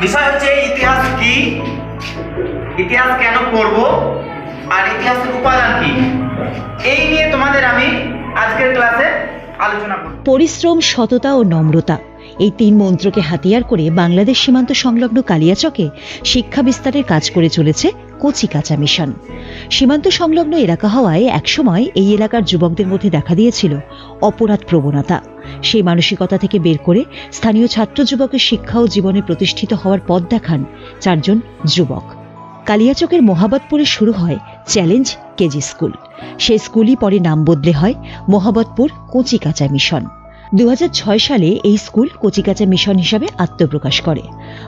বিষয় হচ্ছে ইতিহাস কি? ইতিহাস কেন পড়ব আর ইতিহাসের উপাদান কি? এই নিয়ে তোমাদের আমি আজকের ক্লাসে আলোচনা করব। পরিশ্রম, সততা ও নম্রতা। এই তিন মন্ত্রকে হাতিয়ার করে বাংলাদেশ সীমান্ত সংলগ্ন কালিয়াচকে শিক্ষা বিস্তারের কাজ করে চলেছে কচি কাঁচা মিশন। সীমান্ত সংলগ্ন এলাকা হওয়ায় একসময় এই এলাকার যুবকদের মধ্যে দেখা দিয়েছিল অপরাধ প্রবণতা। সেই মানসিকতা থেকে বের করে স্থানীয় ছাত্র যুবকের শিক্ষা ও জীবনে প্রতিষ্ঠিত হওয়ার পথ দেখান চারজন যুবক। কালিয়াচকের মোহাবতপুরে শুরু হয় চ্যালেঞ্জ কেজি স্কুল। সেই স্কুলই পরে নাম বদলে হয় মোহাবতপুর কচিকাচা মিশন। দু হাজার ছয় সালে এই স্কুল কচিকাচা মিশন হিসাবে আত্মপ্রকাশ করে।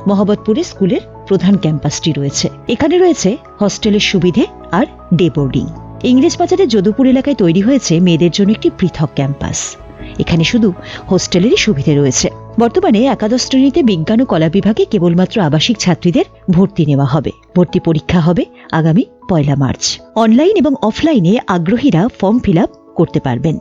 মোহাম্মদপুরে স্কুলের প্রধান ক্যাম্পাসটি রয়েছে। এখানে রয়েছে হস্টেলের সুবিধে আর ডে বোর্ডিং। ইংরেজ বাজারের যদুপুর এলাকায় তৈরি হয়েছে মেয়েদের জন্য একটি পৃথক ক্যাম্পাস। এখানে শুধু হোস্টেলেরই সুবিধে রয়েছে। বর্তমানে একাদশ শ্রেণীতে বিজ্ঞান ও কলা বিভাগে কেবলমাত্র আবাসিক ছাত্রীদের ভর্তি নেওয়া হবে। ভর্তি পরীক্ষা হবে আগামী পয়লা মার্চ। অনলাইন এবং অফলাইনে আগ্রহীরা ফর্ম ফিল করতে পারবেন।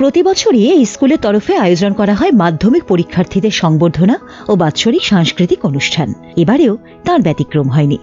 প্রতি বছরই এই স্কুলের তরফে আয়োজন করা হয় মাধ্যমিক পরীক্ষার্থীদের সংবর্ধনা ও বাৎসরিক সাংস্কৃতিক অনুষ্ঠান। এবারেও তার ব্যতিক্রম হয়নি।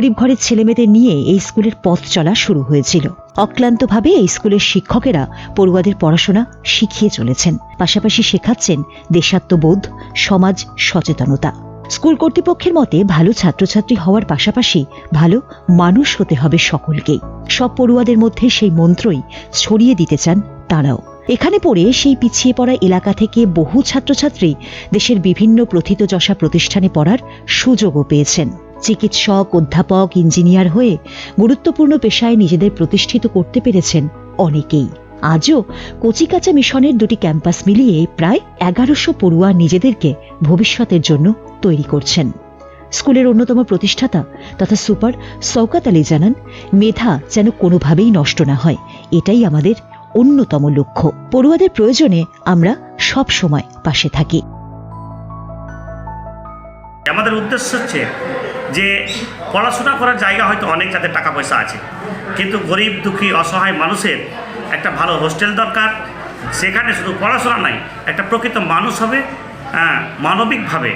গরিব ঘরের ছেলেমেয়েদের নিয়ে এই স্কুলের পথ চলা শুরু হয়েছিল। অক্লান্তভাবে এই স্কুলের শিক্ষকেরা পড়ুয়াদের পড়াশোনা শিখিয়ে চলেছেন। পাশাপাশি শেখাচ্ছেন দেশাত্মবোধ, সমাজ সচেতনতা। স্কুল কর্তৃপক্ষের মতে ভালো ছাত্রছাত্রী হওয়ার পাশাপাশি ভালো মানুষ হতে হবে সকলকেই। সব পড়ুয়াদের মধ্যে সেই মন্ত্রই ছড়িয়ে দিতে চান তারাও। এখানে পড়ে সেই পিছিয়ে পড়া এলাকা থেকে বহু ছাত্রছাত্রী দেশের বিভিন্ন প্রথিতযশা প্রতিষ্ঠানে পড়ার সুযোগও পেয়েছেন। চিকিৎসক, অধ্যাপক, ইঞ্জিনিয়ার হয়ে গুরুত্বপূর্ণ পেশায় নিজেদের প্রতিষ্ঠিত করতে পেরেছেন অনেকেই। আজও কচিকাচা মিশনের দুটি ক্যাম্পাস মিলিয়ে প্রায় এগারোশো পড়ুয়া নিজেদেরকে ভবিষ্যতের জন্য তৈরি করছেন। স্কুলের অন্যতম প্রতিষ্ঠাতা তথা সুপার সৌকাত আলী জানান, মেধা যেন কোনোভাবেই নষ্ট না হয়, এটাই আমাদের অন্যতম লক্ষ্য। পড়ুয়াদের প্রয়োজনে আমরা সব সময় পাশে থাকি। আমাদের উদ্দেশ্য হচ্ছে যে পড়াশোনা করার জায়গা হয়তো অনেক যাদের টাকা পয়সা আছে। কিন্তু গরিব দুঃখী অসহায় মানুষের একটা ভালো হোস্টেল দরকার। সেখানে শুধু পড়াশোনা নাই একটা প্রকৃত মানুষ হবে হ্যাঁ, মানবিকভাবে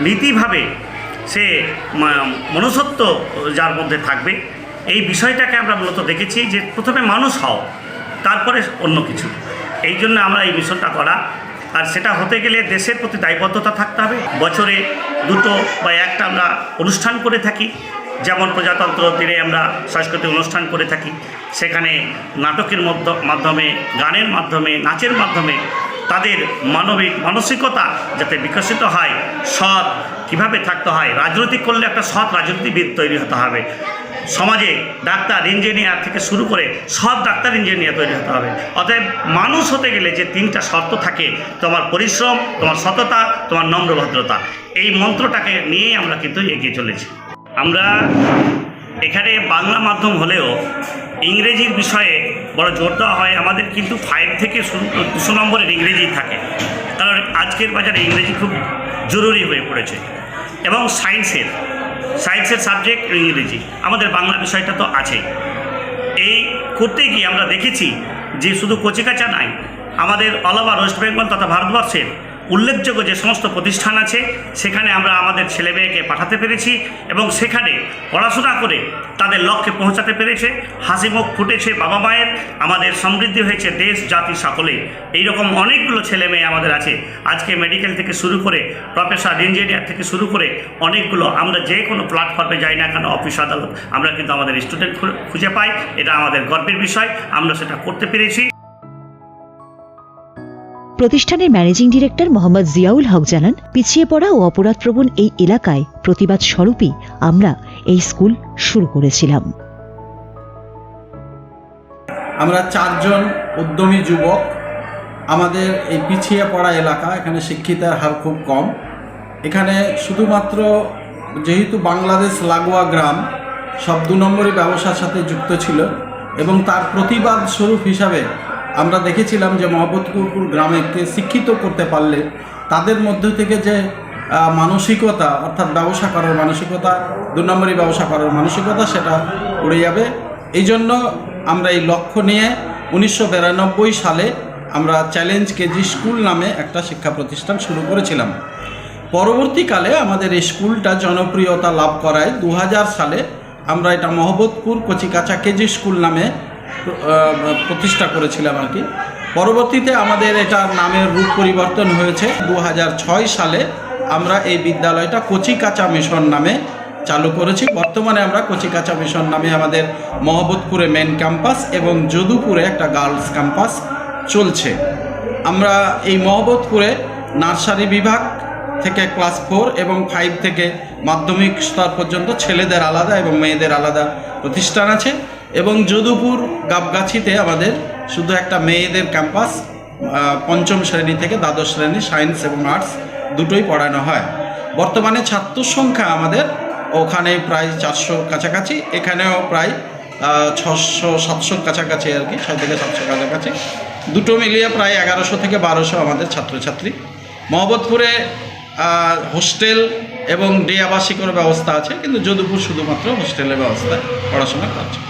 নীতিভাবে সে মনুষ্যত্ব যার মধ্যে থাকবে। এই বিষয়টাকে আমরা মূলত দেখেছি যে প্রথমে মানুষ হও তারপরে অন্য কিছু। এই জন্য আমরা এই মিশনটা করা। আর সেটা হতে গেলে দেশের প্রতি দায়বদ্ধতা থাকতে হবে। বছরে দুটো বা একটা আমরা অনুষ্ঠান করে থাকি। যেমন প্রজাতন্ত্র দিনে আমরা সাংস্কৃতিক অনুষ্ঠান করে থাকি। সেখানে নাটকের মধ্য- মাধ্যমে, গানের মাধ্যমে, নাচের মাধ্যমে তাদের মানবিক, মানসিকতা যাতে বিকশিত হয়, সৎ কীভাবে থাকতে হয়, রাজনৈতিক করলে একটা সৎ রাজনীতিবিদ তৈরি হতে হবে। সমাজে ডাক্তার, ইঞ্জিনিয়ার থেকে শুরু করে সব ডাক্তার, ইঞ্জিনিয়ার তৈরি হতে হবে। অতএব মানুষ হতে গেলে যে তিনটা শর্ত থাকে, তোমার পরিশ্রম, তোমার সততা, তোমার নম্র ভদ্রতা, এই মন্ত্রটাকে নিয়েই আমরা কিন্তু এগিয়ে চলেছি। আমরা এখানে বাংলা মাধ্যম হলেও ইংরেজির বিষয়ে বড় জোর দেওয়া হয়, আমাদের কিন্তু ফাইভ থেকে দুশো নম্বরের ইংরেজি থাকে। কারণ আজকের বাজারে ইংরেজি খুব জরুরি হয়ে পড়েছে। এবং সায়েন্সের সায়েন্সের সাবজেক্ট ইংরেজি। আমাদের বাংলা বিষয়টা তো আছে। এই করতে গিয়ে আমরা দেখেছি যে শুধু কচিকাচা নাই, আমাদের অল ওভার ওয়েস্ট বেঙ্গল তথা ভারতবর্ষের উল্লেখযোগ্য যে সমস্ত প্রতিষ্ঠান আছে, সেখানে আমরা আমাদের ছেলে মেয়েকে পাঠাতে পেরেছি এবং সেখানে পড়াশোনা করে তাদের লক্ষ্যে পৌঁছাতে পেরেছে। হাসি মুখ ফুটেছে বাবা মায়ের, আমাদের সমৃদ্ধি হয়েছে দেশ, জাতি, সকলে। এইরকম অনেকগুলো ছেলে মেয়ে আমাদের আছে। আজকে মেডিকেল থেকে শুরু করে প্রফেসর ইঞ্জিনিয়ার থেকে শুরু করে অনেকগুলো, আমরা যে কোনো প্ল্যাটফর্মে যাই না কেন অফিস আদালত, আমরা কিন্তু আমাদের স্টুডেন্ট খুঁজে পাই। এটা আমাদের গর্বের বিষয়, আমরা সেটা করতে পেরেছি। প্রতিষ্ঠানের ম্যানেজিং ডিরেক্টর মোহাম্মদ জিয়াউল হক জানান, পিছিয়ে পড়া ও অপরাধপ্রবণ এই এলাকায় প্রতিবাদ স্বরূপই আমরা এই স্কুল শুরু করেছিলাম। আমরা চারজন উদ্যমী যুবক, আমাদের এই পিছিয়ে পড়া এলাকা, এখানে শিক্ষিতের হার খুব কম। এখানে শুধুমাত্র যেহেতু বাংলাদেশ লাগোয়া গ্রাম, সব দু নম্বরই ব্যবসার সাথে যুক্ত ছিল এবং তার প্রতিবাদ স্বরূপ হিসাবে আমরা দেখেছিলাম যে মহব্বতপুর গ্রামেকে শিক্ষিত করতে পারলে তাদের মধ্য থেকে যে মানসিকতা, অর্থাৎ ব্যবসা করার মানসিকতা, দু নম্বরই ব্যবসা করার মানসিকতা, সেটা উড়ে যাবে। এই জন্য আমরা এই লক্ষ্য নিয়ে উনিশশো বিরানব্বই সালে আমরা চ্যালেঞ্জ কেজি স্কুল নামে একটা শিক্ষা প্রতিষ্ঠান শুরু করেছিলাম। পরবর্তীকালে আমাদের এই স্কুলটা জনপ্রিয়তা লাভ করায় দু হাজার সালে আমরা এটা মহব্বতপুর কচিকাচা কেজি স্কুল নামে প্রতিষ্ঠা করেছিলাম আর কি। পরবর্তীতে আমাদের এটার নামের রূপ পরিবর্তন হয়েছে। দু হাজার ছয় সালে আমরা এই বিদ্যালয়টা কচিকাচা মিশন নামে চালু করেছি। বর্তমানে আমরা কচিকাচা মিশন নামে আমাদের মহব্বতপুরে মেন ক্যাম্পাস এবং যদুপুরে একটা গার্লস ক্যাম্পাস চলছে। আমরা এই মহব্বতপুরে নার্সারি বিভাগ থেকে ক্লাস ফোর এবং ফাইভ থেকে মাধ্যমিক স্তর পর্যন্ত ছেলেদের আলাদা এবং মেয়েদের আলাদা প্রতিষ্ঠান আছে। এবং যদুপুর গাবগাছিতে আমাদের শুধু একটা মেয়েদের ক্যাম্পাস পঞ্চম শ্রেণি থেকে দ্বাদশ শ্রেণি, সায়েন্স এবং আর্টস দুটোই পড়ানো হয়। বর্তমানে ছাত্র সংখ্যা আমাদের ওখানে প্রায় চারশো কাছাকাছি, এখানেও প্রায় ছশো, সাতশোর কাছাকাছি আর কি, ছয় থেকে সাতশো কাছাকাছি। দুটো মিলিয়ে প্রায় এগারোশো থেকে বারোশো আমাদের ছাত্রছাত্রী। মহব্বতপুরে হোস্টেল এবং ডে আবাসিকের ব্যবস্থা আছে, কিন্তু যদুপুর শুধুমাত্র হোস্টেলের ব্যবস্থায় পড়াশোনা করছে